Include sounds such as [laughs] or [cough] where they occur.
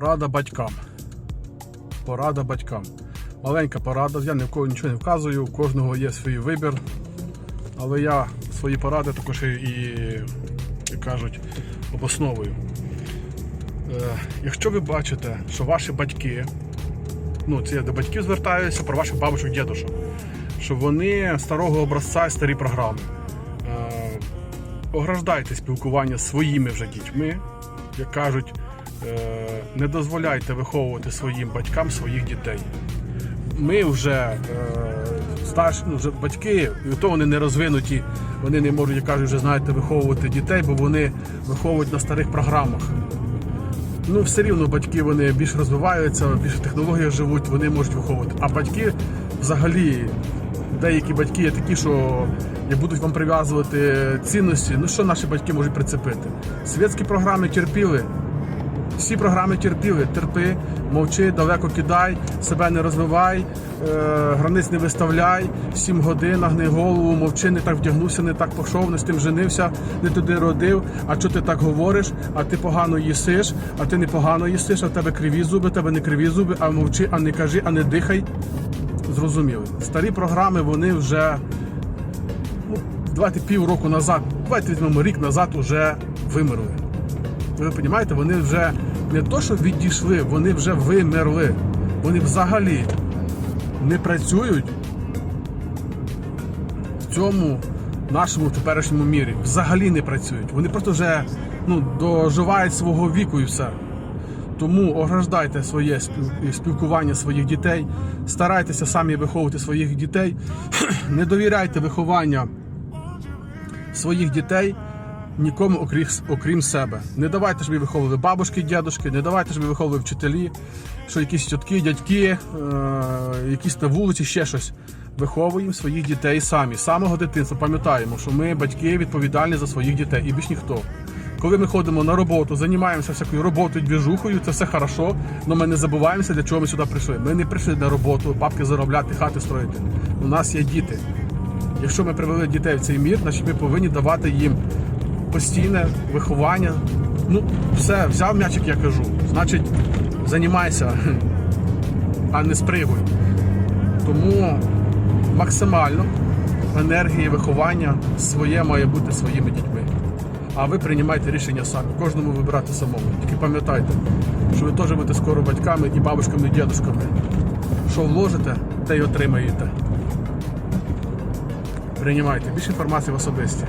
Порада батькам. Порада батькам. Маленька порада, я ні в кого нічого не вказую, у кожного є свій вибір. Але я свої поради також і, як кажуть, обосновую. Е, якщо ви бачите, що ваші батьки, ну це я до батьків звертаюся, про ваших бабушок, дідушок, що вони старого образця і старі програми. Е, ограждайте спілкування своїми вже дітьми, як кажуть, не дозволяйте виховувати своїм батькам своїх дітей. Ми вже е, старші, ну, вже батьки, і то вони не розвинуті, вони не можуть, як кажуть, вже знаєте, виховувати дітей, бо вони виховують на старих програмах. Ну, все рівно батьки вони більш розвиваються, більше технологіях живуть, вони можуть виховувати. А батьки взагалі, деякі батьки є такі, що будуть вам прив'язувати цінності, ну що наші батьки можуть прицепити? Світські програми терпіли, всі програми терпіли, терпи, мовчи, далеко кидай, себе не розвивай, е, границь не виставляй, 7 годин, нагни голову, мовчи, не так вдягнувся, не так пішов, не з тим женився, не туди родив. А що ти так говориш? А ти погано їсиш, а ти непогано їсиш, а в тебе криві зуби, тебе не криві зуби, а мовчи, а не кажи, а не дихай. Зрозуміли. Старі програми вони вже ну, давайте півроку назад, давайте візьмемо рік назад, вже вимерли. Ви розумієте, вони вже не то, що відійшли, вони вже вимерли. Вони взагалі не працюють в цьому нашому теперішньому мірі. Взагалі не працюють. Вони просто вже ну, доживають свого віку і все. Тому ограждайте своє спілкування своїх дітей, старайтеся самі виховувати своїх дітей, [clears throat] не довіряйте виховання своїх дітей нікому окрім, окрім себе. Не давайте, щоб ви виховували бабушки, дідушки, не давайте, щоб ви виховували вчителі, що якісь тітки, дядьки, е, якісь на вулиці, ще щось. Виховуємо своїх дітей самі. З самого дитинства пам'ятаємо, що ми батьки відповідальні за своїх дітей і більш ніхто. Коли ми ходимо на роботу, займаємося всякою роботою, двіжухою, це все хорошо, але ми не забуваємося, для чого ми сюди прийшли. Ми не прийшли на роботу, бабки заробляти, хати строїти. У нас є діти. Якщо ми привели дітей в цей мір, значить ми повинні давати їм постійне виховання. Ну, все, взяв м'ячик, я кажу. Значить, займайся, [laughs] а не спригуй. Тому максимально енергії виховання своє має бути своїми дітьми. А ви приймайте рішення самі. Кожному вибирати самому. Тільки пам'ятайте, що ви теж будете скоро батьками і бабушками, і дідушками. Що вложите, те й отримаєте. Приймайте. Більше інформації в особисті.